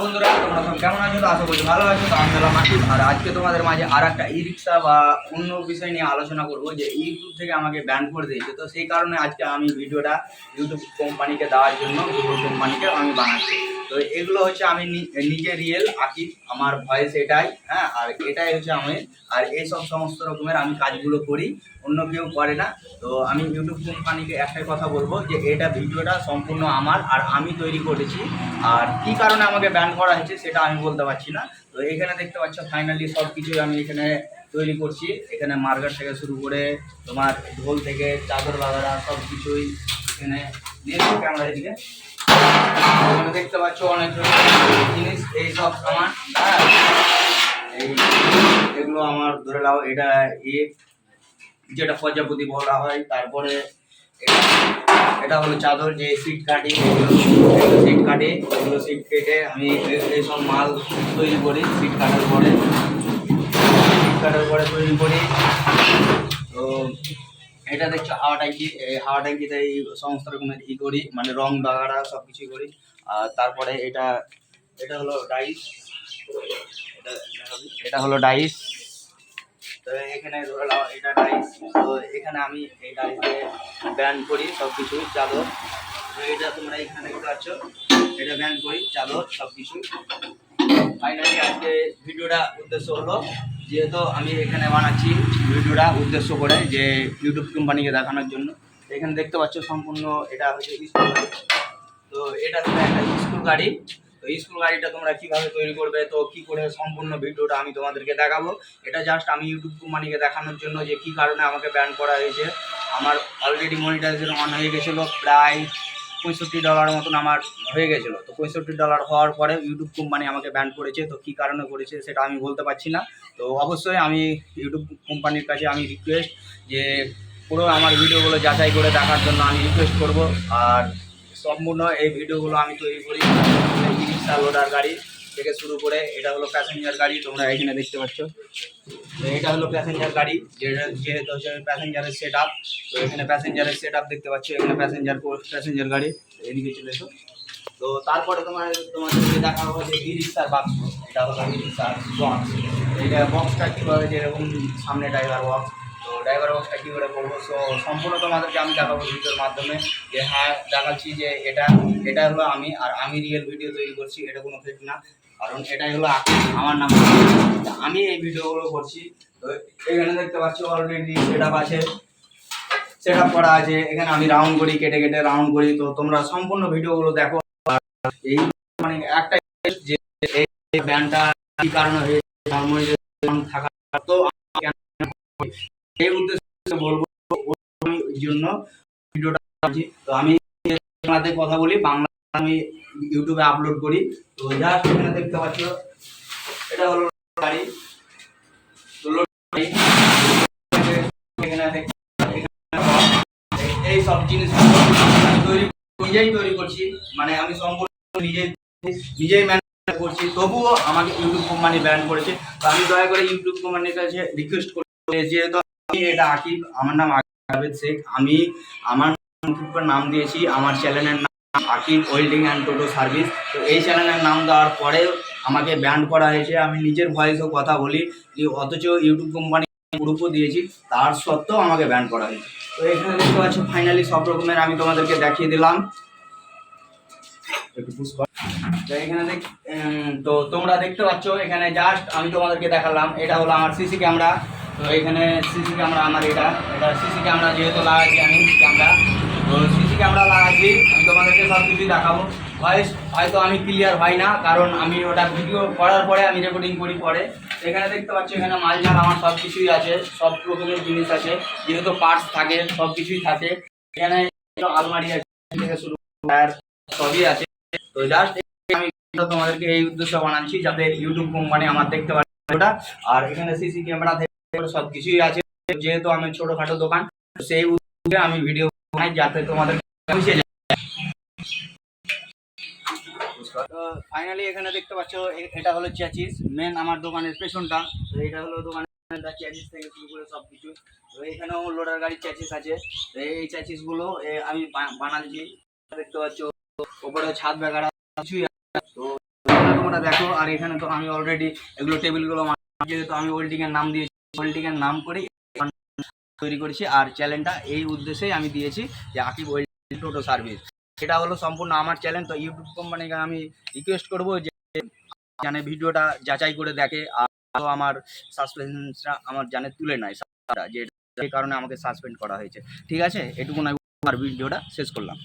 বন্ধুরা, তোমরা সব কেমন আছো? তো আশা করছি ভালো আছো। তো আমি হলাম আকিব আর আজকে তোমাদের মাঝে আর একটা ই রিক্সা বা অন্য বিষয় নিয়ে আলোচনা করব, যে ইউটিউব থেকে আমাকে ব্যান করে দিয়েছে। তো সেই কারণে আজকে আমি ভিডিওটা ইউটিউব কোম্পানিকে দেওয়ার জন্য কোম্পানিকে আমি বানাচ্ছি। তো এগুলো হচ্ছে আমি নিজে রিয়েল আকিব আমার ভয়েস এটাই হ্যাঁ আর এটাই হচ্ছে আমি, আর এই সব সমস্ত রকমের আমি কাজগুলো করি, অন্য কেউ করে না। তো আমি ইউটিউব কোম্পানিকে একটাই কথা বলব যে, এটা ভিডিওটা সম্পূর্ণ আমার, আর আমি তৈরি করেছি। আর কি কারণে আমাকে ব্যান করা হয়েছে সেটা আমি বলতে পারছি না। তো এখানে দেখতে পাচ্ছ ফাইনালি সব কিছুই আমি এখানে তৈরি করছি। এখানে মার্গার থেকে শুরু করে তোমার ঢোল থেকে, চাদর বাগারা সব কিছুই এখানে। নিয়ে ক্যামেরা দিকে দেখতে পাচ্ছ অনেক জিনিস, এই সব আমার হ্যাঁ। এগুলো আমার ধরে নাও, এটা ইয়ে যেটা প্রজাপতি বলা হয়, তারপরে এটা- হলো চাদর, যে সিট কাটি সিট কাটি এগুলো সিট কেটে আমি এ- এইসব মাল তৈরি করি, সিট কাটার পরে। সিট কাটার পরে তৈরি করি। তো এটা দেখছ হাওয়া ট্যাঙ্কি এই হাওয়া ট্যাঙ্কিতে এই সমস্ত রকমের ই করি মানে রং, বাগাড়া সব কিছুই করি। আর তারপরে এটা এটা হলো ডাইস। এটা হলো ডাইস। তো এখানে ধরে নাও, এটা ডাইস। তো এখানে আমি এই ডাইসে ব্যান করি সব কিছু চাদর। তো এটা তোমরা এখানে দেখতে পাচ্ছ, এটা ব্যান করি, চাদর সব কিছু ফাইনালি আজকে ভিডিওটা উদ্দেশ্য হলো, যেহেতু আমি এখানে বানাচ্ছি ভিডিওটা উদ্দেশ্য করে যে ইউটিউব কোম্পানিকে দেখানোর জন্য। এখানে দেখতে পাচ্ছ সম্পূর্ণ এটা হচ্ছে স্কুল তো এটা হচ্ছে একটা স্কুল গাড়ি। তো স্কুল গাড়িটা তোমরা কীভাবে তৈরি করবে, তো কি করে সম্পূর্ণ ভিডিওটা আমি তোমাদেরকে দেখাবো। এটা জাস্ট আমি ইউটিউব কোম্পানিকে দেখানোর জন্য যে কি কারণে আমাকে ব্যান করা হয়েছে। আমার অলরেডি মনিটাইজেশন অন হয়ে গেছিল, প্রায় পঁয়ষট্টি ডলার মতন আমার হয়ে গেছিল। তো পঁয়ষট্টি ডলার হওয়ার পরে ইউটিউব কোম্পানি আমাকে ব্যান করেছে। তো কী কারণে করেছে সেটা আমি বলতে পারছি না। তো অবশ্যই আমি ইউটিউব কোম্পানির কাছে আমি রিকোয়েস্ট যে, পুরো আমার ভিডিওগুলো যাচাই করে দেখার জন্য আমি রিকোয়েস্ট করব। আর সম্পূর্ণ এই ভিডিওগুলো আমি তৈরি করি। ই রিক্সা লোডার গাড়ি। থেকে শুরু করে এটা হলো প্যাসেঞ্জার গাড়ি তোমরা এখানে দেখতে পাচ্ছ। তো এটা হলো প্যাসেঞ্জার গাড়ি যেটা যেহেতু হচ্ছে প্যাসেঞ্জারের সেট আপ তো এখানে প্যাসেঞ্জারের সেট আপ দেখতে পাচ্ছ এখানে প্যাসেঞ্জার প্যাসেঞ্জার গাড়ি এদিকে চলে এসো। তো তারপরে তোমার তোমাদেরকে দেখা হবে যে ই রিক্সার বাক্স এটা হলো ই রিক্সার বক্স এটা বক্সটা কীভাবে যেরকম সামনে ড্রাইভার বক্স তো ড্রাইভার বক্সটা কী করে করব? সো সম্পূর্ণ তোমাদেরকে আমি দেখাবো ভিডিওর মাধ্যমে যে হ্যাঁ দেখাচ্ছি যে এটা এটা হলো আমি আর আমি রিয়েল ভিডিও তৈরি করছি, এটা কোনো ফেক না। কারণ এটাই হলো আমার নাম আমি এই ভিডিওগুলো করছি। তো এখানে দেখতে পাচ্ছ অলরেডি সেট আপ আছে। সেট আপ করা আছে। এখানে আমি রাউন্ড করি, কেটে কেটে রাউন্ড করি। তো তোমরা সম্পূর্ণ ভিডিওগুলো দেখো। এই মানে একটা যে, এই ব্যান্ডটা কি কারণে হয়েছে? থাকা তো এই উদ্দেশ্যে বলব জন্য ভিডিওটা। তো আমি বাংলাতে কথা বলি, বাংলা আমি ইউটিউবে আপলোড করি। তো জাস্ট এখানে দেখতে পাচ্ছ, এটা হলো গাড়ি এই সব জিনিস তৈরি, নিজেই তৈরি করছি। মানে আমি সম্পূর্ণ নিজেই নিজেই ম্যানেজ করছি। তবুও আমাকে ইউটিউব কোম্পানি ব্যান করেছে। তো আমি দয়া করে ইউটিউব কোম্পানির কাছে রিকোয়েস্ট করি যেহেতু এটা আকিব, আমার নাম আকিব শেখ। আমি আমার নাম দিয়েছি, আমার চ্যানেলের নাম Akib welding and toto service. তো এই চ্যানেলের নাম দেওয়ার পরেও আমাকে ব্যান করা হয়েছে। আমি নিজের ভয়েসেও কথা বলি অথচ ইউটিউব কোম্পানি গ্রুপও দিয়েছি, তার সত্ত্বেও আমাকে ব্যান করা হয়েছে। তো এখানে দেখতে পাচ্ছ ফাইনালি সব রকমের আমি তোমাদেরকে দেখিয়ে দিলাম। তো এখানে দেখ তো তোমরা দেখতে পাচ্ছ, এখানে জাস্ট আমি তোমাদেরকে দেখালাম। এটা হলো আমার সিসি ক্যামেরা তো এখানে সিসি ক্যামেরা আমার এটা। এটা সিসি ক্যামেরা যেহেতু লাগাচ্ছি আমি ক্যামেরা। তো সিসি ক্যামেরা লাগাচ্ছি, আমি তোমাদেরকে সব কিছুই দেখাবো। ভয়েস হয়তো আমি ক্লিয়ার হয় না, কারণ আমি ওটা ভিডিও করার পরে আমি রেকর্ডিং করি পরে। এখানে দেখতে পাচ্ছি, এখানে মালজাল আমার সব কিছুই আছে, সব রকমের জিনিস আছে। যেহেতু পার্টস থাকে সব কিছুই থাকে। এখানে আলমারি আছে শুরু সবই আছে। তো জাস্ট আমি তোমাদেরকে এই উদ্দেশ্য বানাচ্ছি, যাতে ইউটিউব কোম্পানি আমার দেখতে পারে ওটা। আর এখানে সিসি ক্যামেরা থেকে সব কিছুই আছে। যেহেতু আমি ছোটখাটো দোকান সেই উদ্দেশ্যে আমি ভিডিও বানাই যাতে তোমাদের পৌঁছে যায়। ফাইনালি এখানে দেখতে পাচ্ছ এটা হলো চ্যাচিস মেন আমার দোকানের পেছনটা। এটা হলো দোকানের চ্যাচিস থেকে শুরু করে সব কিছু এখানেও লোডার গাড়ির চ্যাচিস আছে। এই চ্যাচিসগুলো এ, আমি বানাচ্ছি। দেখতে পাচ্ছ ওপরে ছাদ বেগাড়া কিছুই। তো লোগোটা দেখো আর এখানে তো আমি অলরেডি এগুলো টেবিলগুলো যেহেতু আমি ওয়েল্ডিং এর নাম দিয়েছি। ওয়েল্ডিং নাম করে তৈরি করেছি আর চ্যানেলটা এই উদ্দেশ্যেই আমি দিয়েছি যে আকিব ওয়েল্ডিং টোটো সার্ভিস। সেটা হলো সম্পূর্ণ আমার চ্যানেল, তো ইউটিউব কোম্পানিকে আমি রিকোয়েস্ট করব যে জানে ভিডিওটা যাচাই করে দেখে আর আমার সাসপেন্সটা আমার জানে তুলে নেয়, যে কারণে আমাকে সাসপেন্ড করা হয়েছে। ঠিক আছে? এটুকু আমি আর ভিডিওটা শেষ করলাম।